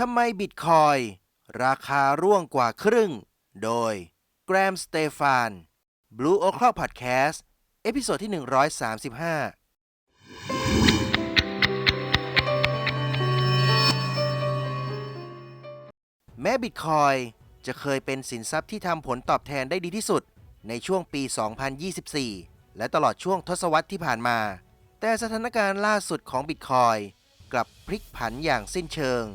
ทำไมบิตคอยราคาร่วงกว่าครึ่ง โดยแกรมสเตฟาน Blue o c l o Podcast เอพิโซดที่ 135 แม้บิตคอยจะเคยเป็นสินทรัพย์ที่ทำผลตอบแทนได้ดีที่สุดในช่วงปี 2024 และตลอดช่วงทศวรรษที่ผ่านมา แต่สถานการณ์ล่าสุดของบิตคอยกลับพลิกผันอย่างสิ้นเชิง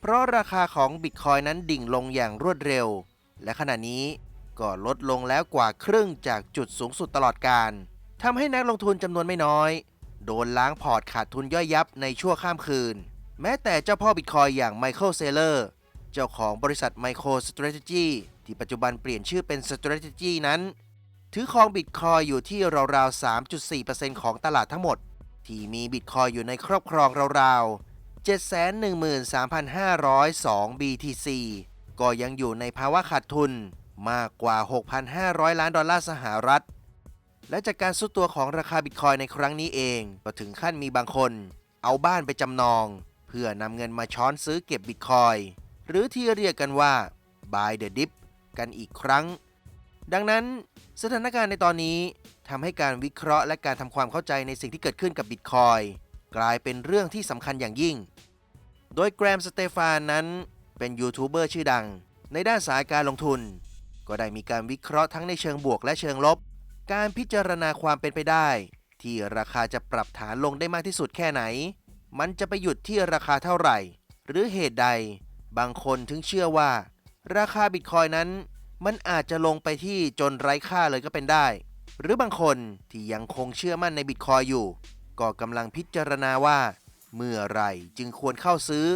เพราะราคาของบิตคอยนั้นดิ่งลงอย่างรวดเร็ว และขณะนี้ก็ลดลงแล้วกว่าครึ่งจากจุดสูงสุดตลอดการทำให้นักลงทุนจำนวนไม่น้อย โดนล้างพอร์ตขาดทุนย่อยยับในชั่วข้ามคืน แม้แต่เจ้าพ่อบิตคอยอย่างไมเคิลเซเลอร์เจ้าของบริษัท Micro Strategy ที่ปัจจุบันเปลี่ยนชื่อเป็น Strategy นั้น ถือครองบิตคอยอยู่ที่ราวๆ 3.4%ของตลาดทั้งหมด ที่มีบิตคอยอยู่ในครอบครองราวๆ 713,502 BTC ก็ยังอยู่ในภาวะขาดทุนมากกว่า 6,500 ล้านดอลลาร์สหรัฐ และจากการสุดตัวของราคาบิตคอยในครั้งนี้เอง ก็ถึงขั้นมีบางคน เอาบ้านไปจำนอง เพื่อนำเงินมาช้อนซื้อเก็บบิตคอยหรือที่เรียกกันว่า buy the dip กันอีกครั้ง ดังนั้นสถานการณ์ในตอนนี้ทำให้การวิเคราะห์และการทำความเข้าใจในสิ่งที่เกิดขึ้นกับบิตคอยกลายเป็นเรื่องที่สำคัญอย่างยิ่ง โดยแกรมสเตฟานนั้นเป็นยูทูบเบอร์ชื่อดัง ในด้านสายการลงทุน ก็ได้มีการวิเคราะห์ทั้งในเชิงบวกและเชิงลบ การพิจารณาความเป็นไปได้ ที่ราคาจะปรับฐานลงได้มากที่สุดแค่ไหน มันจะไปหยุดที่ราคาเท่าไหร่ หรือเหตุใด บางคนถึงเชื่อว่า ราคาบิตคอยนั้น มันอาจจะลงไปที่จนไร้ค่าเลยก็เป็นได้ หรือบางคนที่ยังคงเชื่อมั่นในบิตคอยอยู่ ก็กำลังพิจารณาว่า เมื่อไรจึงควรเข้าซื้อ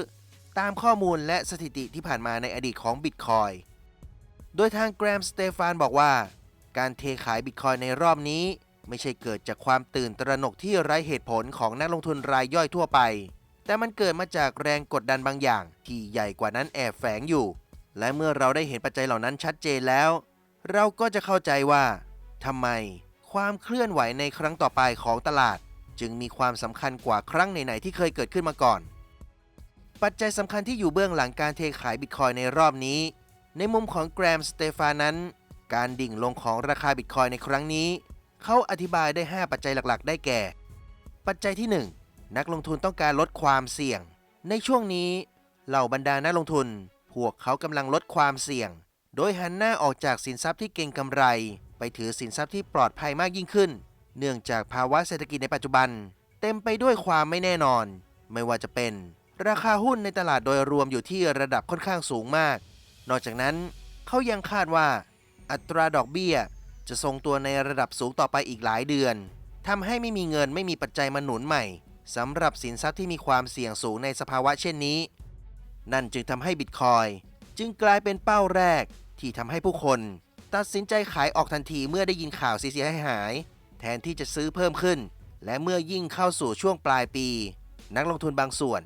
ตามข้อมูลและสถิติที่ผ่านมาในอดีตของบิตคอยโดยทางแกรมสเตฟานบอกว่า การเทขายบิตคอยในรอบนี้ ไม่ใช่เกิดจากความตื่นตระหนกที่ไร้เหตุผลของนักลงทุนรายย่อยทั่วไป แต่มันเกิดมาจากแรงกดดันบางอย่าง ที่ใหญ่กว่านั้นแอบแฝงอยู่ และเมื่อเราได้เห็นปัจจัยเหล่านั้นชัดเจนแล้ว เราก็จะเข้าใจว่าทำไมความเคลื่อนไหวในครั้งต่อไปของตลาด จึงมีความสำคัญกว่าครั้งไหนๆที่เคยเกิดขึ้นมาก่อน ปัจจัยสำคัญที่อยู่เบื้องหลังการเทขายบิตคอยในรอบนี้ ในมุมของแกรมสเตฟานั้น การดิ่งลงของราคาบิตคอยในครั้งนี้ เขาอธิบายได้ 5 ปัจจัยหลักๆ ได้แก่ ปัจจัยที่ 1 นักลงทุนต้องการลดความเสี่ยง ในช่วงนี้ เหล่าบรรดานักลงทุน พวกเขากำลังลดความเสี่ยง โดยหันหน้าออกจากสินทรัพย์ที่เก่งกำไร ไปถือสินทรัพย์ที่ปลอดภัยมากยิ่งขึ้น เนื่องจากภาวะเศรษฐกิจในปัจจุบัน เต็มไปด้วยความไม่แน่นอน ไม่ว่าจะเป็น ราคาหุ้นในตลาดโดยรวมอยู่ที่ระดับค่อนข้างสูงมาก นอกจากนั้นเขายังคาดว่า อัตราดอกเบี้ย จะทรงตัวในระดับสูงต่อไปอีกหลายเดือนทำให้ไม่มีเงินไม่มีปัจจัยมาหนุนใหม่สำหรับสินทรัพย์ที่มีความเสี่ยงสูงในสภาวะเช่นนี้ นั่นจึงทำให้บิตคอยจึงกลายเป็นเป้าแรกที่ทำให้ผู้คน ตัดสินใจขายออกทันทีเมื่อได้ยินข่าวเสียหาย ทนที่จะซื้อเพิ่มขึ้น และเมื่อยิ่งเข้าสู่ช่วงปลายปี นักลงทุนบางส่วน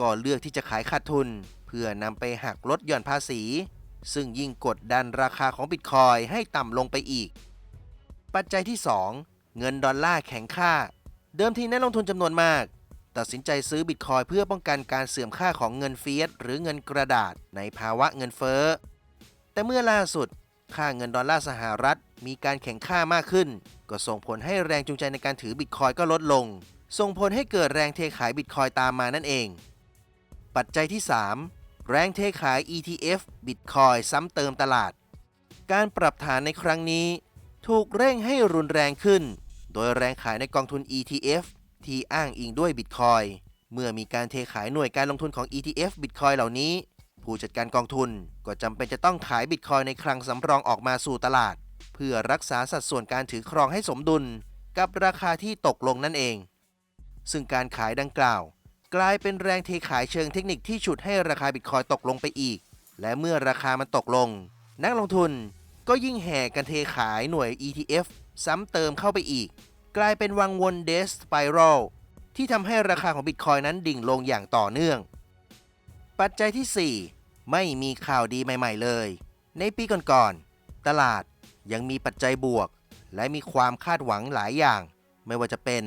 ก็เลือกที่จะขายขาดทุน เพื่อนำไปหักลดหย่อนภาษี ซึ่งยิ่งกดดันราคาของบิตคอยให้ต่ำลงไปอีก ปัจจัยที่ 2 เงินดอลลาร์แข็งค่า เดิมทีนักลงทุนจำนวนมากตัดสินใจซื้อบิตคอยเพื่อป้องกันการเสื่อมค่าของเงินเฟียสหรือเงินกระดาษในภาวะเงินเฟ้อ แต่เมื่อล่าสุด ค่าเงินดอลลาร์สหรัฐ มีการแข่งค่ามากขึ้น ก็ส่งผลให้แรงจูงใจในการถือบิตคอยก็ลดลง ส่งผลให้เกิดแรงเทขายบิตคอยตามมานั่นเอง ปัจจัยที่ 3 แรงเทขาย ETF บิตคอยซ้ำเติมตลาด การปรับฐานในครั้งนี้ ถูกเร่งให้รุนแรงขึ้น โดยแรงขายในกองทุน ETF ที่อ้างอิงด้วยบิตคอยเมื่อมีการเทขายหน่วยการลงทุนของ ETF บิตคอยเหล่านี้ ผู้จัดการกองทุนก็จำเป็นจะต้องขายบิตคอยในคลังสำรองออกมาสู่ตลาด เพื่อรักษาสัดส่วนการถือครองให้สมดุล กับราคาที่ตกลงนั่นเอง ซึ่งการขายดังกล่าว กลายเป็นแรงเทขายเชิงเทคนิคที่ฉุดให้ราคาบิตคอยตกลงไปอีก และเมื่อราคามันตกลง นักลงทุนก็ยิ่งแห่กันเทขายหน่วย ETF ซ้ำเติมเข้าไปอีก กลายเป็นวังวนเดสสไปรัลที่ทำให้ราคาของบิตคอยนั้นดิ่งลงอย่างต่อเนื่อง ปัจจัยที่ 4 ไม่มีข่าวดีใหม่ ๆ เลย ในปีก่อนๆตลาดยังมีปัจจัยบวก และมีความคาดหวังหลายอย่าง ไม่ว่าจะเป็น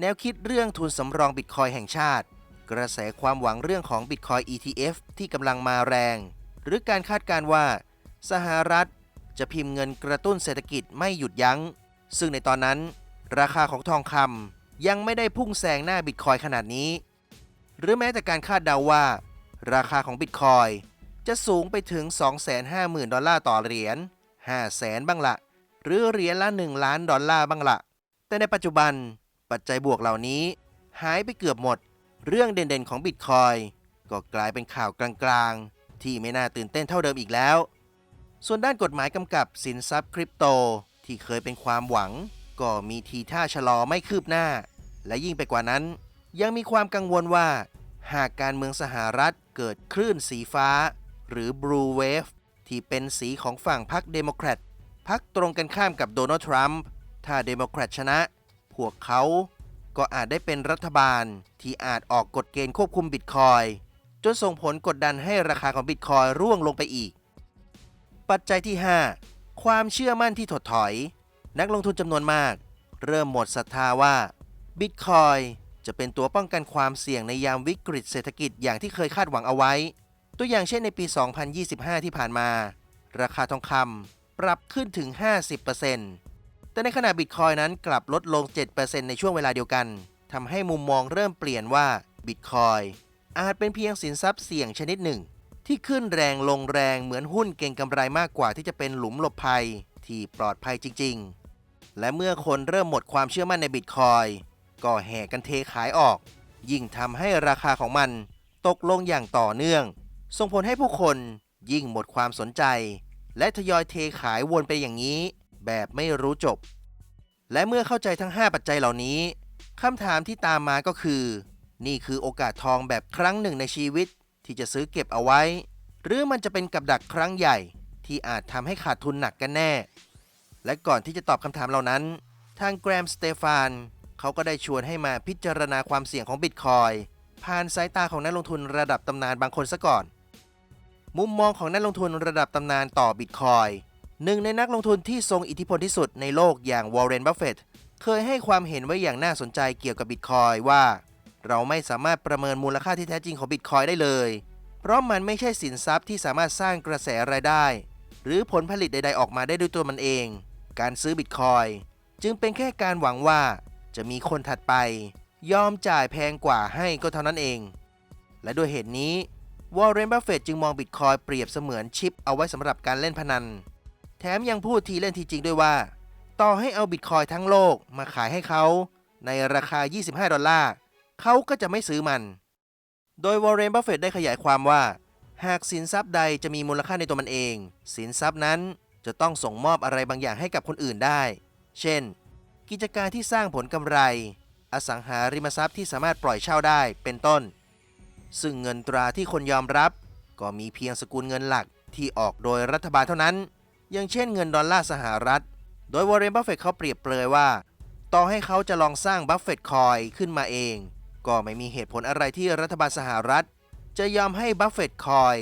แนวคิดเรื่องทุนสำรองบิตคอยแห่งชาติ กระแสความหวังเรื่องของ Bitcoin ETF ที่กำลังมาแรง หรือการคาดการว่า สหรัฐจะพิมพ์เงินกระตุ้นเศรษฐกิจไม่หยุดยัง้ง ซึ่งในตอนนั้น ราคาของทองคำยังไม่ได้พุ่งแซงหน้าบิตคอยขนาดนี้ หรือแม้แต่การคาดเดาว่า ราคาของบิตคอยจะสูงไปถึง 250,000 ดอลลาร์ต่อเหรียญ 500,000 บ้างละ หรือเหรียญละ 1 ล้านดอลลาร์บ้างละ แต่ในปัจจุบันปัจจัยบวกเหล่านี้ หายไปเกือบหมด เรื่องเด่นๆของบิตคอยก็กลายเป็นข่าวกลางๆ ที่ไม่น่าตื่นเต้นเท่าเดิมอีกแล้ว ส่วนด้านกฎหมายกำกับสินทรัพย์คริปโตที่เคยเป็นความหวัง ก็มีทีท่าชะลอไม่คืบหน้า และยิ่งไปกว่านั้น ยังมีความกังวลว่า หากการเมืองสหรัฐเกิดคลื่นสีฟ้า หรือ Blue Wave ที่เป็นสีของฝั่งพรรคเดโมแครตพรรคตรงกันข้ามกับโดนัลด์ทรัมป์ถ้าเดโมแครตชนะ พวกเขาก็อาจได้เป็นรัฐบาลที่อาจออกกฎเกณฑ์ควบคุมบิตคอยจนส่งผลกดดันให้ราคาของบิตคอยร่วงลงไปอีก ปัจจัยที่ 5 ความเชื่อมั่นที่ถดถอย นักลงทุนจำนวนมาก เริ่มหมดศรัทธาว่าบิตคอย จะเป็นตัวป้องกันความเสี่ยงในยามวิกฤตเศรษฐกิจอย่างที่เคยคาดหวังเอาไว้ ตัวอย่างเช่นในปี 2025 ที่ผ่านมา ราคาทองคำปรับขึ้นถึง 50%แต่ในขณะบิตคอยนั้นกลับลดลง 7%ในช่วงเวลาเดียวกันทำให้มุมมองเริ่มเปลี่ยนว่าบิตคอยอาจเป็นเพียงสินทรัพย์เสี่ยงชนิดหนึ่ง ที่ขึ้นแรงลงแรงเหมือนหุ้นเก่งกำไรมากกว่าที่จะเป็นหลุมหลบภัยที่ปลอดภัยจริง ๆ และเมื่อคนเริ่มหมดความเชื่อมั่นในบิตคอย ก็แห่กันเทขายออก ยิ่งทำให้ราคาของมันตกลงอย่างต่อเนื่อง ส่งผลให้ผู้คนยิ่งหมดความสนใจ และทยอยเทขายวนไปอย่างนี้ แบบไม่รู้จบ และเมื่อเข้าใจทั้ง 5 ปัจจัยเหล่านี้คำถามที่ตามมาก็คือ นี่คือโอกาสทองแบบครั้งหนึ่งในชีวิตที่จะซื้อเก็บเอาไว้ หรือมันจะเป็นกับดักครั้งใหญ่ ที่อาจทำให้ขาดทุนหนักกันแน่ และก่อนที่จะตอบคำถามเหล่านั้น ทางแกรมสเตฟาน เขาก็ได้ชวนให้มาพิจารณาความเสี่ยงของบิตคอยผ่านสายตาของนักลงทุนระดับตำนานบางคนซะก่อน มุมมองของนักลงทุนระดับตำนานต่อบิตคอยหนึ่งในนักลงทุนที่ทรงอิทธิพลที่สุดในโลกอย่างวอร์เรนบัฟเฟตต์เคยให้ความเห็นไว้อย่างน่าสนใจเกี่ยวกับบิตคอยว่า เราไม่สามารถประเมินมูลค่าที่แท้จริงของบิตคอยได้เลย เพราะมันไม่ใช่สินทรัพย์ที่สามารถสร้างกระแสรายได้ หรือผลผลิตใด ๆ ออกมาได้ด้วยตัวมันเอง การซื้อบิตคอยจึงเป็นแค่การหวังว่า จะมีคนถัดไป ยอมจ่ายแพงกว่าให้ก็เท่านั้นเอง และด้วยเหตุนี้วอร์เรนบัฟเฟตจึงมองบิตคอยเปรียบเสมือนชิปเอาไว้สำหรับการเล่นพนัน แถมยังพูดทีเล่นทีจริงด้วยว่า ต่อให้เอาบิตคอยทั้งโลกมาขายให้เขา ในราคา 25 ดอลลาร์เขาก็จะไม่ซื้อมัน โดยวอร์เรนบัฟเฟตได้ขยายความว่า หากสินทรัพย์ใดจะมีมูลค่าในตัวมันเอง สินทรัพย์นั้นจะต้องส่งมอบอะไรบางอย่างให้กับคนอื่นได้ เช่น กิจการที่สร้างผลกำไร อสังหาริมทรัพย์ที่สามารถปล่อยเช่าได้เป็นต้น ซึ่งเงินตราที่คนยอมรับ ก็มีเพียงสกุลเงินหลักที่ออกโดยรัฐบาลเท่านั้น อย่างเช่นเงินดอลลาร์สหรัฐ โดยวอร์เรนบัฟเฟตเขาเปรียบเปรยว่า ต่อให้เขาจะลองสร้างบัฟเฟตคอยขึ้นมาเอง ก็ไม่มีเหตุผลอะไรที่รัฐบาลสหรัฐ จะยอมให้บัฟเฟตคอย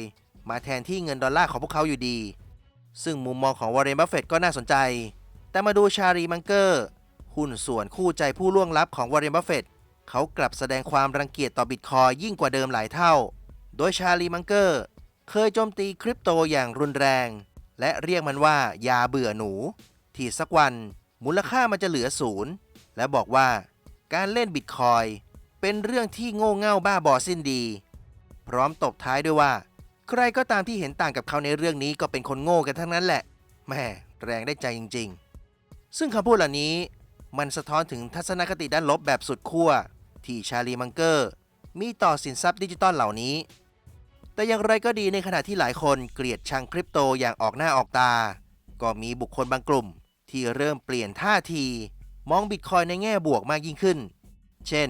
มาแทนที่เงินดอลลาร์ของพวกเขาอยู่ดี ซึ่งมุมมองของวอร์เรนบัฟเฟตก็น่าสนใจ แต่มาดูชารีมังเกอร์ หุ้นส่วนคู่ใจผู้ล่วงลับของวอร์เรนบัฟเฟตเขากลับแสดงความรังเกียจต่อบิตคอยยิ่งกว่าเดิมหลายเท่า โดยชาลีมังเกอร์ เคยโจมตีคริปโตอย่างรุนแรง และเรียกมันว่ายาเบื่อหนู ที่สักวันมูลค่ามันจะเหลือศูนย์และบอกว่าการเล่นบิตคอยเป็นเรื่องที่โง่เง่าบ้าบอสิ้นดี พร้อมตบท้ายด้วยว่า ใครก็ตามที่เห็นต่างกับเขาในเรื่องนี้ก็เป็นคนโง่กันทั้งนั้นแหละแม่แรงได้ใจจริง ๆ ซึ่งคำพูดเหล่านี้ มันสะท้อนถึงทัศนคติด้านลบแบบสุดขั้วที่ชาลีมังเกอร์ มีต่อสินทรัพย์ดิจิตอลเหล่านี้ แต่อย่างไรก็ดีในขณะที่หลายคนเกลียดชังคริปโตอย่างออกหน้าออกตา ก็มีบุคคลบางกลุ่ม ที่เริ่มเปลี่ยนท่าที มองบิตคอยในแง่บวกมากยิ่งขึ้น เช่น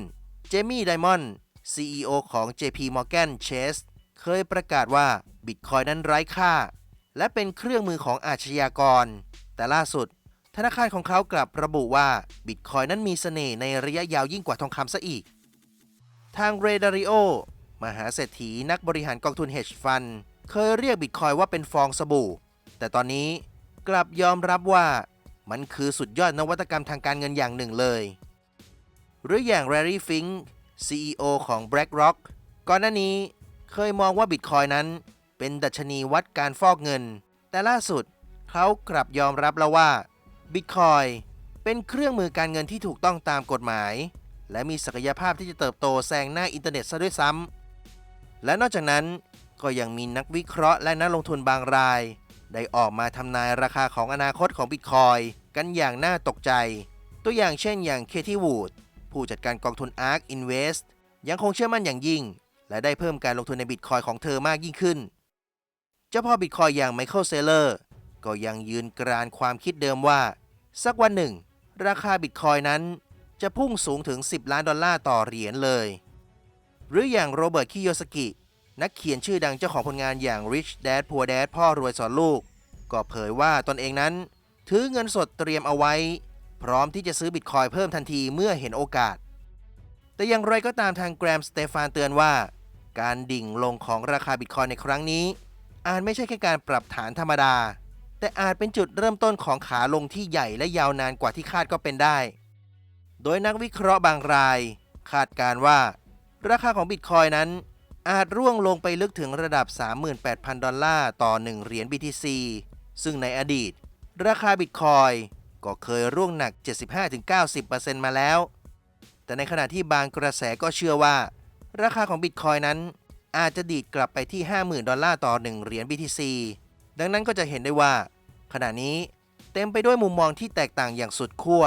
เจมี่ไดมอนด์ CEO ของ JP Morgan Chase เคยประกาศว่าบิตคอยนั้นไร้ค่า และเป็นเครื่องมือของอาชญากร แต่ล่าสุด ธนาคารของเขากลับระบุว่าบิตคอยนั้นมีเสน่ห์ในระยะยาวยิ่งกว่าทองคำซะอีก ทางเรดาริโอมหาเศรษฐีนักบริหารกองทุน hedge fund เคยเรียกบิตคอยว่าเป็นฟองสบู่ แต่ตอนนี้กลับยอมรับว่ามันคือสุดยอดนวัตกรรมทางการเงินอย่างหนึ่งเลย หรืออย่างแรรี่ฟิงค์ CEO ของ BlackRock ก่อนหน้านี้เคยมองว่าบิตคอยนั้นเป็นดัชนีวัดการฟอกเงิน แต่ล่าสุดเขากลับยอมรับแล้วว่า บิตคอยเป็นเครื่องมือการเงินที่ถูกต้องตามกฎหมาย และมีศักยภาพที่จะเติบโตแซงหน้าอินเทอร์เน็ตซะด้วยซ้ำและนอกจากนั้นก็ยังมีนักวิเคราะห์และนักลงทุนบางราย ได้ออกมาทำนายราคาของอนาคตของบิตคอยกันอย่างน่าตกใจ ตัวอย่างเช่นอย่างเคที่วูดผู้จัดการกองทุน ARK Invest ยังคงเชื่อมั่นอย่างยิ่ง และได้เพิ่มการลงทุนในบิตคอยของเธอมากยิ่งขึ้น เจ้าพ่อบิตคอยอย่างไมเคิลเซเลอร์ ก็ยังยืนกรานความคิดเดิมว่า สักวันหนึ่ง ราคาบิตคอยนั้นจะพุ่งสูงถึง 10 ล้านดอลลาร์ต่อเหรียญเลย หรืออย่างโรเบิร์ตคิโยสกิ นักเขียนชื่อดังเจ้าของผลงานอย่าง Rich Dad Poor Dad พ่อรวยสอนลูก ก็เผยว่าตนเองนั้น ถือเงินสดเตรียมเอาไว้ พร้อมที่จะซื้อบิตคอยเพิ่มทันทีเมื่อเห็นโอกาส แต่อย่างไรก็ตามทางแกรมสเตฟานเตือนว่า การดิ่งลงของราคาบิตคอยในครั้งนี้อาจไม่ใช่แค่การปรับฐานธรรมดา แต่อาจเป็นจุดเริ่มต้นของขาลงที่ใหญ่และยาวนานกว่าที่คาดก็เป็นได้ โดยนักวิเคราะห์บางราย คาดการว่า ราคาของบิตคอยนั้น อาจร่วงลงไปลึกถึงระดับ 38,000 ดอลลาร์ต่อ 1 เหรียญ BTC ซึ่งในอดีต ราคาบิตคอยก็เคยร่วงหนัก 75-90%มาแล้ว แต่ในขณะที่บางกระแสก็เชื่อว่า ราคาของบิตคอยนั้น อาจจะดีดกลับไปที่ 50,000 ดอลลาร์ต่อ 1 เหรียญ BTC ดังนั้นก็จะเห็นได้ว่า ขณะนี้เต็มไปด้วยมุมมองที่แตกต่างอย่างสุดขั้ว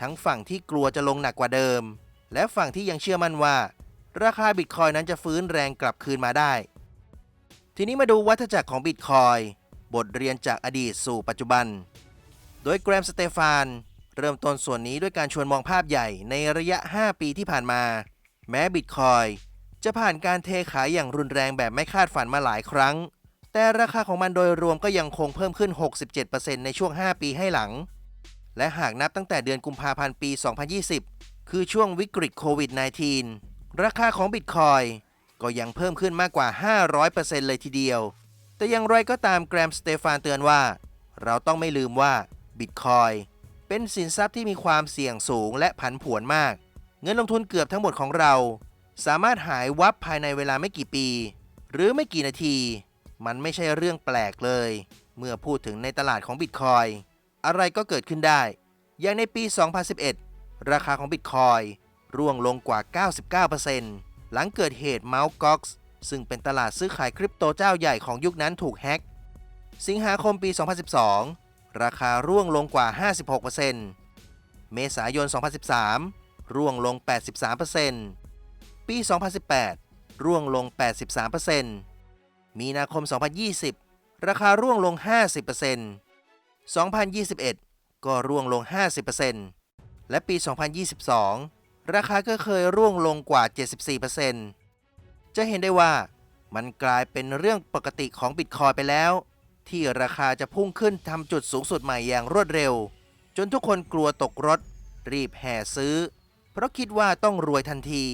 ทั้งฝั่งที่กลัวจะลงหนักกว่าเดิม และฝั่งที่ยังเชื่อมั่นว่า ราคาบิตคอยนั้นจะฟื้นแรงกลับคืนมาได้ ทีนี้มาดูวัฏจักรของบิตคอยบทเรียนจากอดีตสู่ปัจจุบัน โดยแกรมสเตฟานเริ่มต้นส่วนนี้ด้วยการชวนมองภาพใหญ่ในระยะ 5 ปีที่ผ่านมา แม้บิตคอยจะผ่านการเทขายอย่างรุนแรงแบบไม่คาดฝันมาหลายครั้ง แต่ราคาของมันโดยรวมก็ยังคงเพิ่มขึ้น 67%ในช่วง 5 ปีให้หลัง และหากนับตั้งแต่เดือนกุมภาพันธ์ปี 2020 คือช่วงวิกฤตโควิด -19 ราคาของบิตคอยก็ยังเพิ่มขึ้นมากกว่า 500%เลยทีเดียว แต่อย่างไรก็ตามแกรมสเตฟานเตือนว่า เราต้องไม่ลืมว่าบิตคอยเป็นสินทรัพย์ที่มีความเสี่ยงสูงและผันผวนมาก เงินลงทุนเกือบทั้งหมดของเรา สามารถหายวับภายในเวลาไม่กี่ปี หรือไม่กี่นาที มันไม่ใช่เรื่องแปลกเลย เมื่อพูดถึงในตลาดของบิตคอยอะไรก็เกิดขึ้นได้ อย่างในปี 2011 ราคาของบิตคอยร่วงลงกว่า 99%หลังเกิดเหตุเมาส์ก็อกซ์ซึ่งเป็นตลาดซื้อขายคริปโตเจ้าใหญ่ของยุคนั้นถูกแฮ็ก สิงหาคมปี 2012 ราคาร่วงลงกว่า 56%เมษายน 2013 ร่วงลง 83%ปี 2018 ร่วงลง 83% มีนาคม 2020 ราคาร่วงลง 50% 2021 ก็ร่วงลง 50%และปี 2022 ราคาก็เคยร่วงลงกว่า 74%จะเห็นได้ว่ามันกลายเป็นเรื่องปกติของบิตคอยไปแล้ว ที่ราคาจะพุ่งขึ้นทำจุดสูงสุดใหม่อย่างรวดเร็ว จนทุกคนกลัวตกรถ รีบแห่ซื้อ เพราะคิดว่าต้องรวยทันที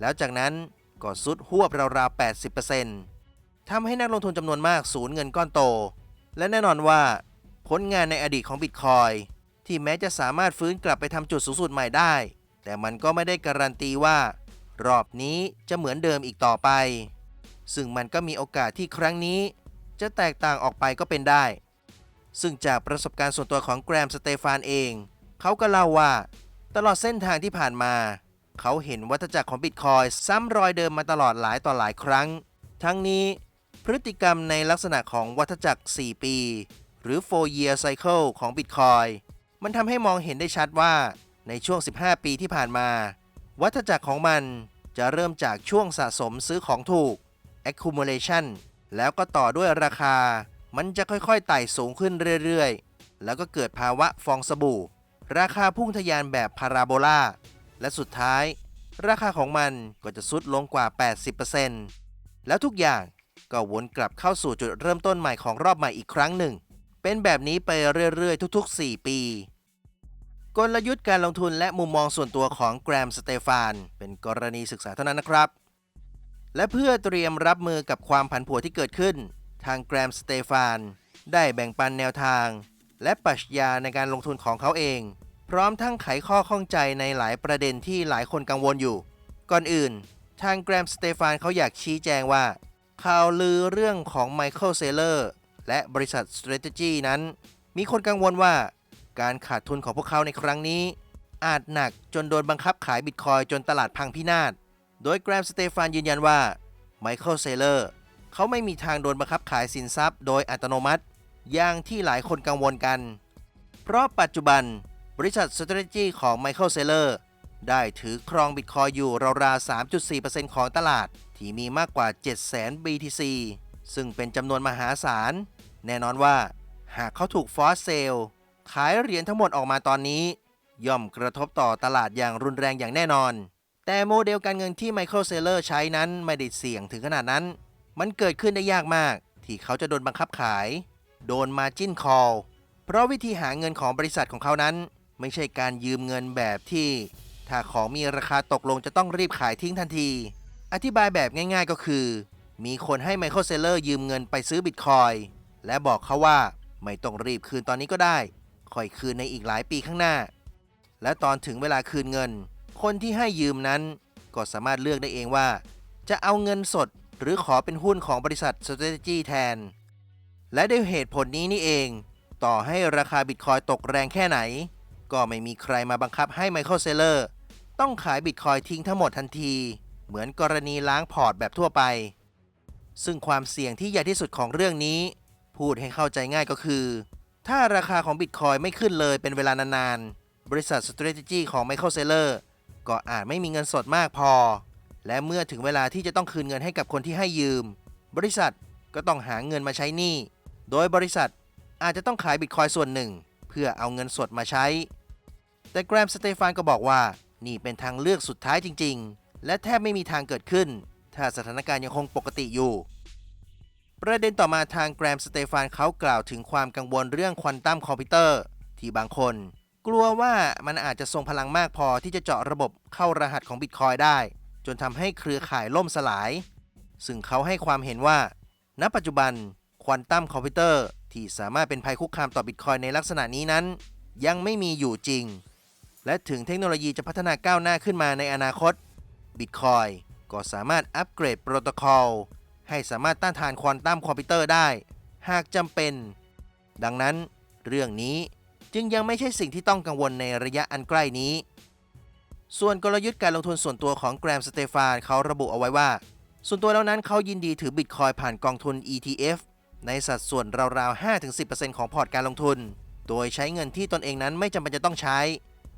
แล้วจากนั้นก็ซุดหวบราวๆ80% ทำให้นักลงทุนจำนวนมากสูญเงินก้อนโต และแน่นอนว่า ผลงานในอดีตของบิตคอยที่แม้จะสามารถฟื้นกลับไปทำจุดสูงสุดใหม่ได้ แต่มันก็ไม่ได้การันตีว่า รอบนี้จะเหมือนเดิมอีกต่อไป ซึ่งมันก็มีโอกาสที่ครั้งนี้ จะแตกต่างออกไปก็เป็นได้ ซึ่งจากประสบการณ์ส่วนตัวของแกรมสเตฟานเอง เขาก็เล่าว่า ตลอดเส้นทางที่ผ่านมา เขาเห็นวัฏจักรของบิตคอยซ้ำรอยเดิมมาตลอดหลายต่อหลายครั้ง ทั้งนี้ พฤติกรรมในลักษณะของวัฏจักร 4 ปี หรือ 4 year cycle ของ Bitcoin มันทำให้มองเห็นได้ชัดว่าในช่วง 15 ปีที่ผ่านมา วัฏจักรของมันจะเริ่มจากช่วงสะสมซื้อของถูก accumulation แล้วก็ต่อด้วยราคา มันจะค่อยๆ ไต่สูงขึ้นเรื่อยๆ แล้วก็เกิดภาวะฟองสบู่ ราคาพุ่งทะยานแบบพาราโบลา และสุดท้าย ราคาของมันก็จะซุดลงกว่า 80%แล้วทุกอย่าง ก็วนกลับเข้าสู่จุดเริ่มต้นใหม่ของรอบใหม่อีกครั้งหนึ่ง เป็นแบบนี้ไปเรื่อยๆ ทุก ๆ 4 ปี กลยุทธ์การลงทุนและมุมมองส่วนตัวของแกรมสเตฟานเป็นกรณีศึกษาเท่านั้นนะครับ และเพื่อเตรียมรับมือกับความผันผวนที่เกิดขึ้น ทางแกรมสเตฟานได้แบ่งปันแนวทาง และปรัชญาในการลงทุนของเขาเอง พร้อมทั้งไขข้อข้องใจในหลายประเด็นที่หลายคนกังวลอยู่ ก่อนอื่นทางแกรมสเตฟานเขาอยากชี้แจงว่า ข่าวลือเรื่องของไมเคิลเซเลอร์และบริษัท Strategy นั้น มีคนกังวลว่า การขาดทุนของพวกเขาในครั้งนี้ อาจหนักจนโดนบังคับขายบิตคอยจนตลาดพังพินาศ โดยแกรมสเตฟานยืนยันว่าไมเคิลเซเลอร์เขาไม่มีทางโดนบังคับขายสินทรัพย์โดยอัตโนมัติ อย่างที่หลายคนกังวลกัน เพราะปัจจุบันบริษัท Strategy ของ Michael Saylor ได้ถือครองบิตคอยอยู่ราวๆ 3.4%ของตลาด ที่มีมากกว่า 700,000 BTC ซึ่งเป็นจำนวนมหาศาล แน่นอนว่า หากเขาถูกฟอสเซลขายเหรียญทั้งหมดออกมาตอนนี้ ย่อมกระทบต่อตลาดอย่างรุนแรงอย่างแน่นอน แต่โมเดลการเงินที่ Michael Saylor ใช้นั้นไม่ได้เสี่ยงถึงขนาดนั้น มันเกิดขึ้นได้ยากมาก ที่เขาจะโดนบังคับขาย โดน Margin Call เพราะวิธีหาเงินของบริษัทของเขานั้น ไม่ใช่การยืมเงินแบบที่ ถ้าของมีราคาตกลงจะต้องรีบขายทิ้งทันที อธิบายแบบง่ายๆก็คือ มีคนให้ไมเคิลเซเลอร์ยืมเงินไปซื้อบิตคอยและบอกเขาว่าไม่ต้องรีบคืนตอนนี้ก็ได้ ค่อยคืนในอีกหลายปีข้างหน้า และตอนถึงเวลาคืนเงิน คนที่ให้ยืมนั้น ก็สามารถเลือกได้เองว่า จะเอาเงินสดหรือขอเป็นหุ้นของบริษัท Strategy แทน และด้วยเหตุผลนี้นี่เอง ต่อให้ราคาบิตคอยตกแรงแค่ไหน ก็ไม่มีใครมาบังคับให้ไมเคิลเซเลอร์ต้องขายบิตคอยทิ้งทั้งหมดทันที เหมือนกรณีล้างพอร์ตแบบทั่วไป ซึ่งความเสี่ยงที่ใหญ่ที่สุดของเรื่องนี้ พูดให้เข้าใจง่ายก็คือ ถ้าราคาของบิตคอยไม่ขึ้นเลยเป็นเวลานานๆ บริษัท Strategy ของไมเคิลเซเลอร์ก็อาจไม่มีเงินสดมากพอ และเมื่อถึงเวลาที่จะต้องคืนเงินให้กับคนที่ให้ยืม บริษัทก็ต้องหาเงินมาใช้หนี้ โดยบริษัทอาจจะต้องขายบิตคอยส่วนหนึ่ง เพื่อเอาเงินสดมาใช้ แต่แกรมสเตฟานก็บอกว่า นี่เป็นทางเลือกสุดท้ายจริง ๆ และแทบไม่มีทางเกิดขึ้น ถ้าสถานการณ์ยังคงปกติอยู่ ประเด็นต่อมาทางแกรมสเตฟานเขากล่าวถึงความกังวลเรื่องควอนตัมคอมพิวเตอร์ ที่บางคน กลัวว่ามันอาจจะทรงพลังมากพอที่จะเจาะระบบเข้ารหัสของบิตคอยได้ จนทำให้เครือข่ายล่มสลาย ซึ่งเขาให้ความเห็นว่า ณ ปัจจุบันควอนตัมคอมพิวเตอร์ที่สามารถเป็นภัยคุกคามต่อบิตคอยในลักษณะนี้นั้น ยังไม่มีอยู่จริง และถึงเทคโนโลยีจะพัฒนาก้าวหน้าขึ้นมาในอนาคต บิตคอยก็สามารถอัปเกรดโปรโตคอลให้สามารถต้านทานควอนตัมคอมพิวเตอร์ได้ หากจำเป็น ดังนั้นเรื่องนี้จึงยังไม่ใช่สิ่งที่ต้องกังวลในระยะอันใกล้นี้ ส่วนกลยุทธ์การลงทุนส่วนตัวของแกรมสเตฟานเขาระบุเอาไว้ว่า ส่วนตัวแล้วนั้นเขายินดีถือบิตคอยผ่านกองทุน ETF ในสัดส่วนราวๆ 5-10%ของพอร์ตการลงทุน โดยใช้เงินที่ตนเองนั้นไม่จำเป็นจะต้องใช้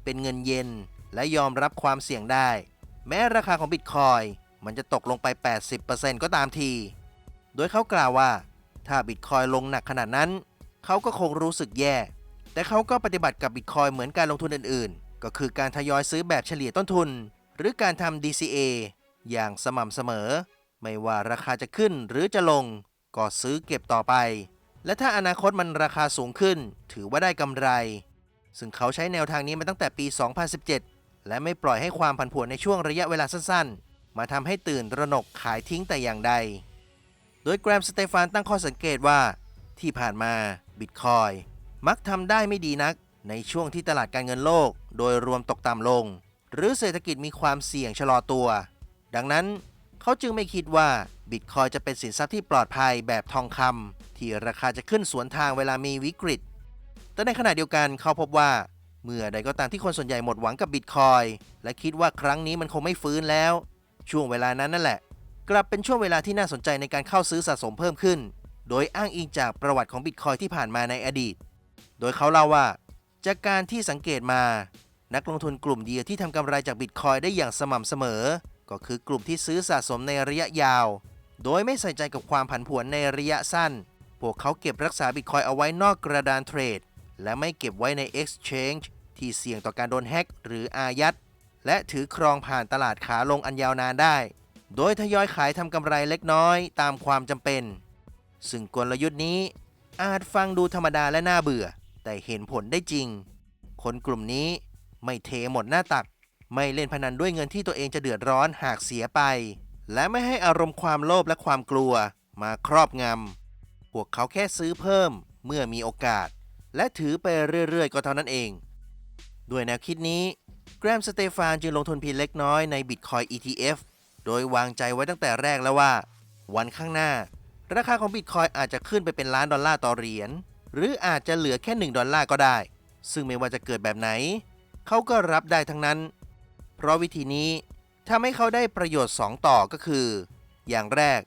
เป็นเงินเย็น และยอมรับความเสี่ยงได้ แม้ราคาของบิตคอยมันจะตกลงไป 80%ก็ตามที โดยเขากล่าวว่า ถ้าบิตคอยลงหนักขนาดนั้น เขาก็คงรู้สึกแย่ แต่เขาก็ปฏิบัติกับบิตคอยเหมือนการลงทุนอื่นๆ ก็คือการทยอยซื้อแบบเฉลี่ยต้นทุน หรือการทำ DCA อย่างสม่ำเสมอ ไม่ว่าราคาจะขึ้นหรือจะลง ก็ซื้อเก็บต่อไป และถ้าอนาคตมันราคาสูงขึ้น ถือว่าได้กำไร ซึ่งเขาใช้แนวทางนี้มาตั้งแต่ปี 2017 และไม่ปล่อยให้ความผันผวนในช่วงระยะเวลาสั้นๆ มาทำให้ตื่นตระหนกขายทิ้งแต่อย่างใด โดยแกรมสเตฟานตั้งข้อสังเกตว่า ที่ผ่านมาบิตคอยมักทำได้ไม่ดีนักในช่วงที่ตลาดการเงินโลก โดยรวมตกต่ำลง หรือเศรษฐกิจมีความเสี่ยงชะลอตัว ดังนั้นเขาจึงไม่คิดว่าบิตคอยจะเป็นสินทรัพย์ที่ปลอดภัยแบบทองคำที่ราคาจะขึ้นสวนทางเวลามีวิกฤต แต่ในขณะเดียวกันเขาพบว่า เมื่อใดก็ตามที่คนส่วนใหญ่หมดหวังกับบิตคอยและคิดว่าครั้งนี้มันคงไม่ฟื้นแล้ว ช่วงเวลานั้นนั่นแหละ กลับเป็นช่วงเวลาที่น่าสนใจในการเข้าซื้อสะสมเพิ่มขึ้น โดยอ้างอิงจากประวัติของบิตคอยที่ผ่านมาในอดีต โดยเขาเล่าว่า จากการที่สังเกตมา นักลงทุนกลุ่มเดียวที่ทำกำไรจากบิตคอยได้อย่างสม่ำเสมอ ก็คือกลุ่มที่ซื้อสะสมในระยะยาว โดยไม่ใส่ใจกับความผันผวนในระยะสั้น พวกเขาเก็บรักษาบิตคอยเอาไว้นอกกระดานเทรด และไม่เก็บไว้ใน Exchange ที่เสี่ยงต่อการโดนแฮ็กหรืออายัด และถือครองผ่านตลาดขาลงอันยาวนานได้ โดยทยอยขายทำกำไรเล็กน้อยตามความจำเป็น ซึ่งกลยุทธ์นี้อาจฟังดูธรรมดาและน่าเบื่อ แต่เห็นผลได้จริง คนกลุ่มนี้ไม่เทหมดหน้าตัก ไม่เล่นพนันด้วยเงินที่ตัวเองจะเดือดร้อนหากเสียไป และไม่ให้อารมณ์ความโลภและความกลัวมาครอบงำพวกเขาแค่ซื้อเพิ่มเมื่อมีโอกาส และถือไปเรื่อยๆ ก็เท่านั้นเอง ด้วยแนวคิดนี้ แกรมสเตฟานจึงลงทุนเพียงเล็กน้อยใน Bitcoin ETF โดยวางใจไว้ตั้งแต่แรกแล้วว่า วันข้างหน้า ราคาของ Bitcoin อาจจะขึ้นไปเป็นล้านดอลลาร์ต่อเหรียญ หรืออาจจะเหลือแค่ 1 ดอลลาร์ก็ได้ ซึ่งไม่ว่าจะเกิดแบบไหน เขาก็รับได้ทั้งนั้น เพราะวิธีนี้ทำให้เขาได้ประโยชน์ 2 ต่อก็คือ อย่างแรก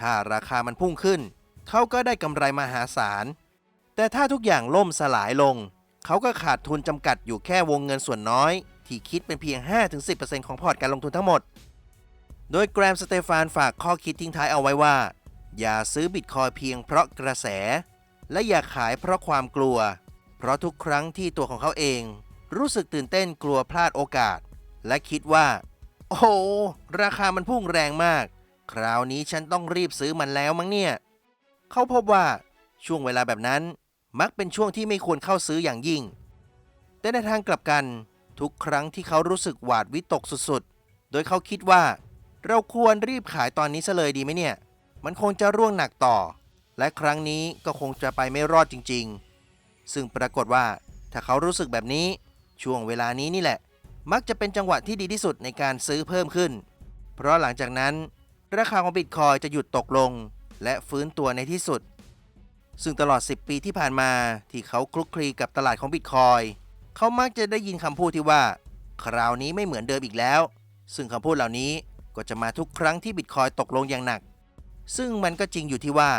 ถ้าราคามันพุ่งขึ้น เขาก็ได้กำไรมหาศาล แต่ถ้าทุกอย่างล่มสลายลง เขาก็ขาดทุนจำกัดอยู่แค่วงเงินส่วนน้อย ที่คิดเป็นเพียง 5-10%ของพอร์ตการลงทุนทั้งหมด โดยแกรมสเตฟานฝากข้อคิดทิ้งท้ายเอาไว้ว่า อย่าซื้อบิตคอยเพียงเพราะกระแส และอย่าขายเพราะความกลัว เพราะทุกครั้งที่ตัวของเขาเอง รู้สึกตื่นเต้นกลัวพลาดโอกาส และคิดว่า โอ้ราคามันพุ่งแรงมาก คราวนี้ฉันต้องรีบซื้อมันแล้วมั้งเนี่ย เขาพบว่าช่วงเวลาแบบนั้น มักเป็นช่วงที่ไม่ควรเข้าซื้ออย่างยิ่ง แต่ในทางกลับกันทุกครั้งที่เขารู้สึกหวาดวิตกสุดๆ โดยเขาคิดว่า เราควรรีบขายตอนนี้ซะเลยดีไหมเนี่ย มันคงจะร่วงหนักต่อ และครั้งนี้ก็คงจะไปไม่รอดจริงๆ ซึ่งปรากฏว่าถ้าเขารู้สึกแบบนี้ช่วงเวลานี้นี่แหละ มักจะเป็นจังหวะที่ดีที่สุดในการซื้อเพิ่มขึ้น เพราะหลังจากนั้น ราคาของบิตคอยจะหยุดตกลง และฟื้นตัวในที่สุด ซึ่งตลอด 10 ปีที่ผ่านมาที่เขาคลุกคลีกับตลาดของบิตคอยเขามักจะได้ยินคำพูดที่ว่า คราวนี้ไม่เหมือนเดิมอีกแล้ว ซึ่งคำพูดเหล่านี้ก็จะมาทุกครั้งที่บิตคอยตกลงอย่างหนัก ซึ่งมันก็จริงอยู่ที่ว่า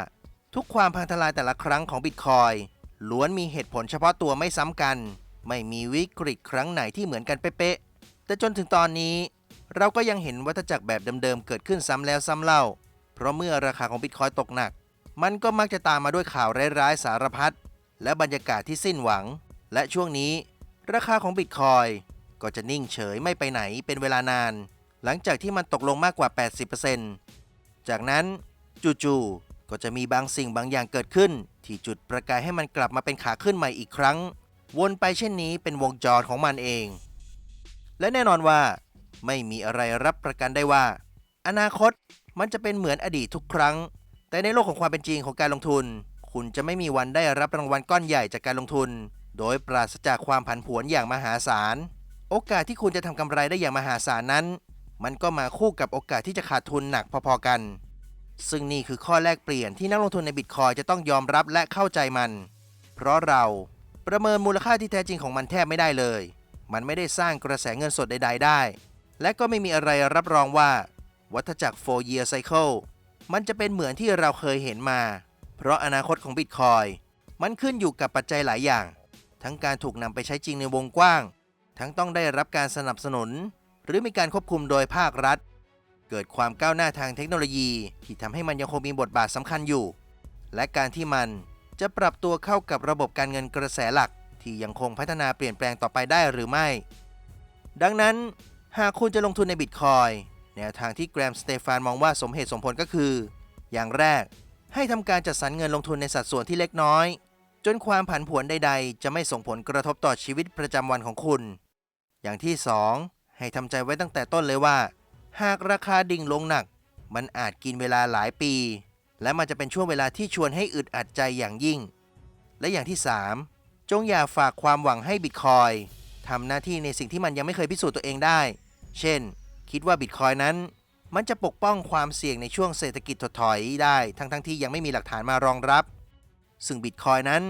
ทุกความพังทลายแต่ละครั้งของบิตคอยล้วนมีเหตุผลเฉพาะตัวไม่ซ้ำกัน ไม่มีวิกฤตครั้งไหนที่เหมือนกันเป๊ะๆแต่จนถึงตอนนี้ เราก็ยังเห็นวัฏจักรแบบเดิมๆเกิดขึ้นซ้ำแล้วซ้ำเล่า เพราะเมื่อราคาของบิตคอยตกหนัก มันก็มักจะตามมาด้วยข่าวร้ายๆสารพัดและบรรยากาศที่สิ้นหวัง และช่วงนี้ ราคาของบิตคอยก็จะนิ่งเฉยไม่ไปไหนเป็นเวลานาน หลังจากที่มันตกลงมากกว่า 80%จากนั้นจู่ๆก็จะมีบางสิ่งบางอย่างเกิดขึ้น ที่จุดประกายให้มันกลับมาเป็นขาขึ้นใหม่อีกครั้ง วนไปเช่นนี้เป็นวงจรของมันเอง และแน่นอนว่า ไม่มีอะไรรับประกันได้ว่า อนาคตมันจะเป็นเหมือนอดีตทุกครั้ง แต่ในโลกของความเป็นจริงของการลงทุน คุณจะไม่มีวันได้รับรางวัลก้อนใหญ่จากการลงทุน โดยปราศจากความผันผวนอย่างมหาศาล โอกาสที่คุณจะทำกำไรได้อย่างมหาศาลนั้น มันก็มาคู่กับโอกาสที่จะขาดทุนหนักพอๆกัน ซึ่งนี่คือข้อแลกเปลี่ยนที่นักลงทุนในบิตคอยจะต้องยอมรับและเข้าใจมัน เพราะเราประเมินมูลค่าที่แท้จริงของมันแทบไม่ได้เลย มันไม่ได้สร้างกระแสเงินสดใด ๆ ได้ และก็ไม่มีอะไรรับรองว่า วัฏจักร 4 year cycle มันจะเป็นเหมือนที่เราเคยเห็นมา เพราะอนาคตของบิตคอยมันขึ้นอยู่กับปัจจัยหลายอย่าง ทั้งการถูกนำไปใช้จริงในวงกว้าง ทั้งต้องได้รับการสนับสนุน หรือมีการควบคุมโดยภาครัฐ เกิดความก้าวหน้าทางเทคโนโลยีที่ทำให้มันยังคงมีบทบาทสำคัญอยู่ และการที่มันจะปรับตัวเข้ากับระบบการเงินกระแสหลัก ที่ยังคงพัฒนาเปลี่ยนแปลงต่อไปได้หรือไม่ ดังนั้น หากคุณจะลงทุนในบิตคอย แนวทางที่แกรมสเตฟานมองว่าสมเหตุสมผลก็คือ อย่างแรกให้ทำการจัดสรรเงินลงทุนในสัดส่วนที่เล็กน้อย จนความผันผวนใด ๆ จะไม่ส่งผลกระทบต่อชีวิตประจำวันของคุณ อย่างที่ 2 ให้ทำใจไว้ตั้งแต่ต้นเลยว่า หากราคาดิ่งลงหนัก มันอาจกินเวลาหลายปี และมันจะเป็นช่วงเวลาที่ชวนให้อึดอัดใจอย่างยิ่ง และอย่างที่ 3 จงอย่าฝากความหวังให้บิตคอยทำหน้าที่ในสิ่งที่มันยังไม่เคยพิสูจน์ตัวเองได้ เช่น คิดว่าบิตคอยนั้น มันจะปกป้องความเสี่ยงในช่วงเศรษฐกิจถดถอยได้ทั้งๆทที่ยังไม่มีหลักฐานมารองรับ ซึ่งบิตคอยนั้น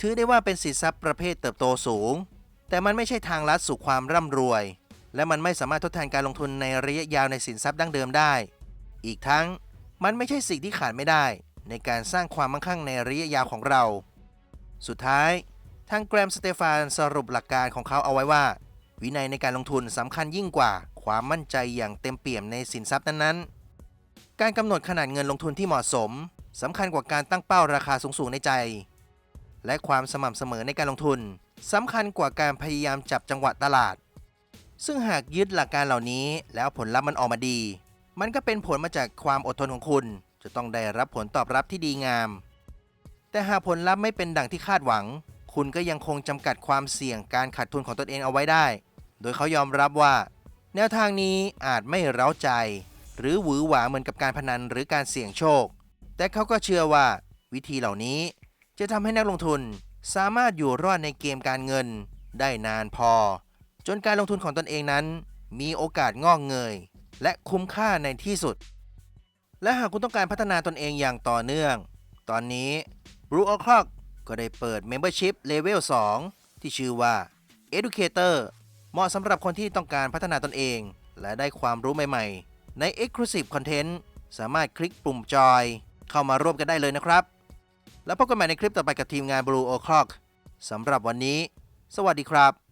ถือได้ว่าเป็นสินทรัพย์ประเภทเติบโตสูง แต่มันไม่ใช่ทางลัดสู่ความร่ำรวย และมันไม่สามารถทดแทนการลงทุนในระยะยาวในสินทรัพย์ดั้งเดิมได้ อีกทั้งมันไม่ใช่สิ่งที่ขาดไม่ได้ ในการสร้างความมั่งคั่งในระยะยาวของเรา สุดท้ายทางแกรมสเตฟานสรุปหลักการของเขาเอาไว้ว่า วินัยในการลงทุนสำคัญยิ่งกว่า ความมั่นใจอย่างเต็มเปี่ยมในสินทรัพย์นั้นๆ การกำหนดขนาดเงินลงทุนที่เหมาะสมสำคัญกว่าการตั้งเป้าราคาสูงๆในใจ และความสม่ำเสมอในการลงทุนสำคัญกว่าการพยายามจับจังหวะตลาด ซึ่งหากยึดหลักการเหล่านี้แล้วผลลัพธ์มันออกมาดี มันก็เป็นผลมาจากความอดทนของคุณ จะต้องได้รับผลตอบรับที่ดีงาม แต่หากผลลัพธ์ไม่เป็นดังที่คาดหวัง คุณก็ยังคงจำกัดความเสี่ยงการขาดทุนของตนเองเอาไว้ได้ โดยเขายอมรับว่า แนวทางนี้อาจไม่เร้าใจ หรือหวือหวาเหมือนกับการพนันหรือการเสี่ยงโชค แต่เขาก็เชื่อว่า วิธีเหล่านี้จะทำให้นักลงทุนสามารถอยู่รอดในเกมการเงินได้นานพอ จนการลงทุนของตนเองนั้น มีโอกาสงอกเงย และคุ้มค่าในที่สุด และหากคุณต้องการพัฒนาตนเองอย่างต่อเนื่อง ตอนนี้ Blue O'Clock ก็ได้เปิด Membership Level 2 ที่ชื่อว่า Educator เหมาะสำหรับคนที่ต้องการพัฒนาตนเอง และได้ความรู้ใหม่ๆ ใน Exclusive Content สามารถคลิกปุ่มจอย เข้ามาร่วมกันได้เลยนะครับ แล้วพบกันใหม่ในคลิปต่อไปกับทีมงาน Blue O'Clock สำหรับวันนี้ สวัสดีครับ